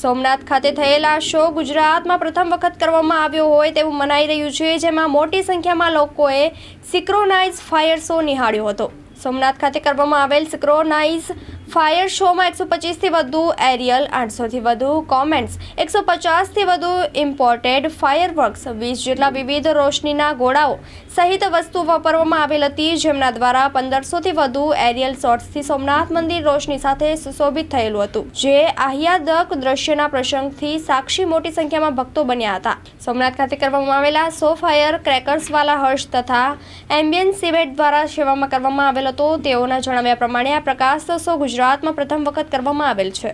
સોમનાથ ખાતે થયેલા શો ગુજરાતમાં પ્રથમ વખત કરવામાં આવ્યો હોય તેવું મનાઈ રહ્યું છે, જેમાં મોટી સંખ્યામાં લોકોએ સિક્રોનાઇઝ ફાયર શો નિહાળ્યો હતો. સોમનાથ ખાતે કરવામાં આવેલ સિક્રોનાઇઝ ફાયર શોમાં એકસો પચીસથી વધુ એરિયલ, આઠસોથી વધુ કોમેન્ટ્સ, એકસો પચાસથી વધુ ઇમ્પોર્ટેડ ફાયર વર્ક્સ વીસ જેટલા વિવિધ રોશનીના ગોળાઓ સહિત વસ્તુઓ વાપરવામાં આવેલ હતી, જેમના દ્વારા પંદરસોથી વધુ એરિયલ શોટ્સથી સોમનાથ મંદિર રોશની સાથે સુશોભિત થયેલું હતું, જે આહ્યાદક દ્રશ્યના પ્રસંગથી સાક્ષી મોટી સંખ્યામાં ભક્તો બન્યા હતા. સોમનાથ ખાતે કરવામાં આવેલા સો ફાયર ક્રેકર્સવાલા હર્ષ તથા એમ્બિયન્સ સિવેટ દ્વારા સેવામાં કરવામાં આવેલ હતો, તેઓના જણાવ્યા પ્રમાણે આ પ્રકાશ શો ગુજરાતમાં પ્રથમ વખત કરવામાં આવેલ છે.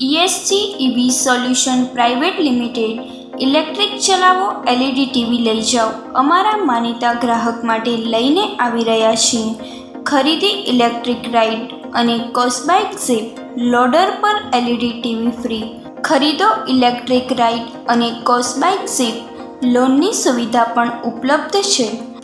ESC EV solution private limited electric ચલાવો એલઈડી ટીવી લઈ જાઓ. અમારા માનીતા ગ્રાહક માટે લઈને આવી રહ્યા છીએ. ખરીદી ઇલેક્ટ્રિક રાઇડ અને કોસ્બાઇક ઝીપ લોડર પર એલઈડી ટીવી ફ્રી. ખરીદો ઇલેક્ટ્રિક રાઇડ અને કોસ્બાઇક ઝીપ. લોનની સુવિધા પણ ઉપલબ્ધ છે.